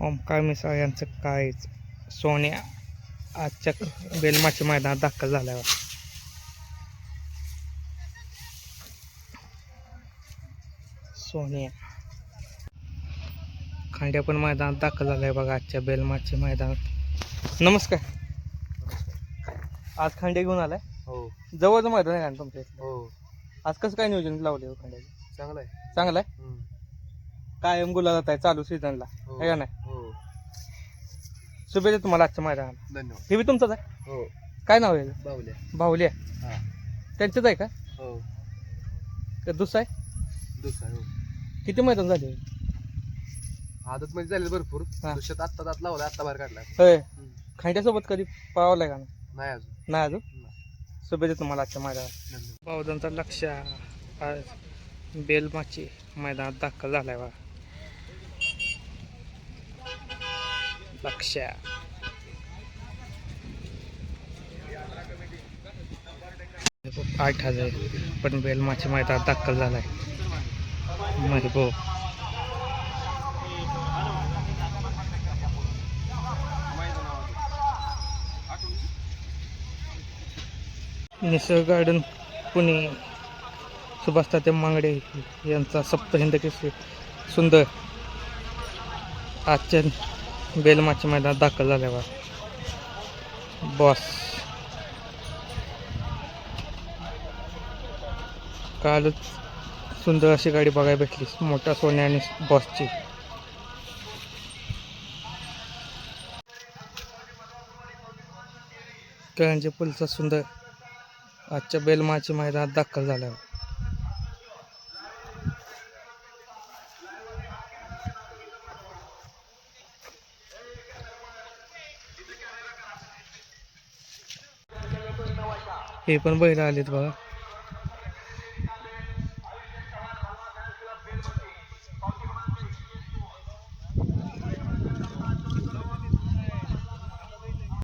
ओमकार मिसाळ यांचं काय सोन्या आजच्या बेलमाच्या मैदानात दाखल झाल्यावर सोन्या. खांड्या पण मैदानात दाखल झालाय बघा आजच्या बेलमाच्या मैदानात. नमस्कार. आज खांडे घेऊन आलाय? हो. जवळचं मैदान आहे का तुमच्या इथलं? हो. आज कसं काय नियोजन लावले हो खांड्याचं? चांगलं आहे. चांगलं आहे. कायम गुलाबात आहे चालू सीझनला. हो. आहे का नाही? हो. शुभेच्छा तुम्हाला आजच्या मैदानात धन्यवाद. हे बी तुमचंच आहे? हो. काय नाव आहे? याचं? बावल्या बाहुली आहे हा. त्यांचंच आहे का? हो. का दुसरं आहे? दुसरा हो. किती मैदान झाले? आदत मध्ये झाले भरपूर. हा. दुसऱ्यात आत्ता दात लावला आत्ता बाहेर काढला होय. हम्म. खांड्यासोबत कधी पळवलाय का नाही? नाही अजून. नाही अजून? नाही. शुभेच्छा तुम्हाला आजच्या मैदानात धन्यवाद. लक्ष आज बेलमाची मैदानात दाखल झालाय बा लक्ष आठ हजार. पण बेलमाची मैदानात दाखल झालाय. महबूब. निसर्ग गार्डन पुणे. सुभाष तात्या मांगडे यांचा सप्तहिंद केसरी सुंदर. आजच्या बेलमाच्या मैदानात दाखल झाल्यावर. बॉस. कालच सुंदर अशी गाडी बघायला भेटली मोठा सोन्या आणि बॉसची. कळंजे पुलचा सुंदर आजच्या बेलमाची मैदानात दाखल झाल्यावर. हे पण बैल आलेत बघा.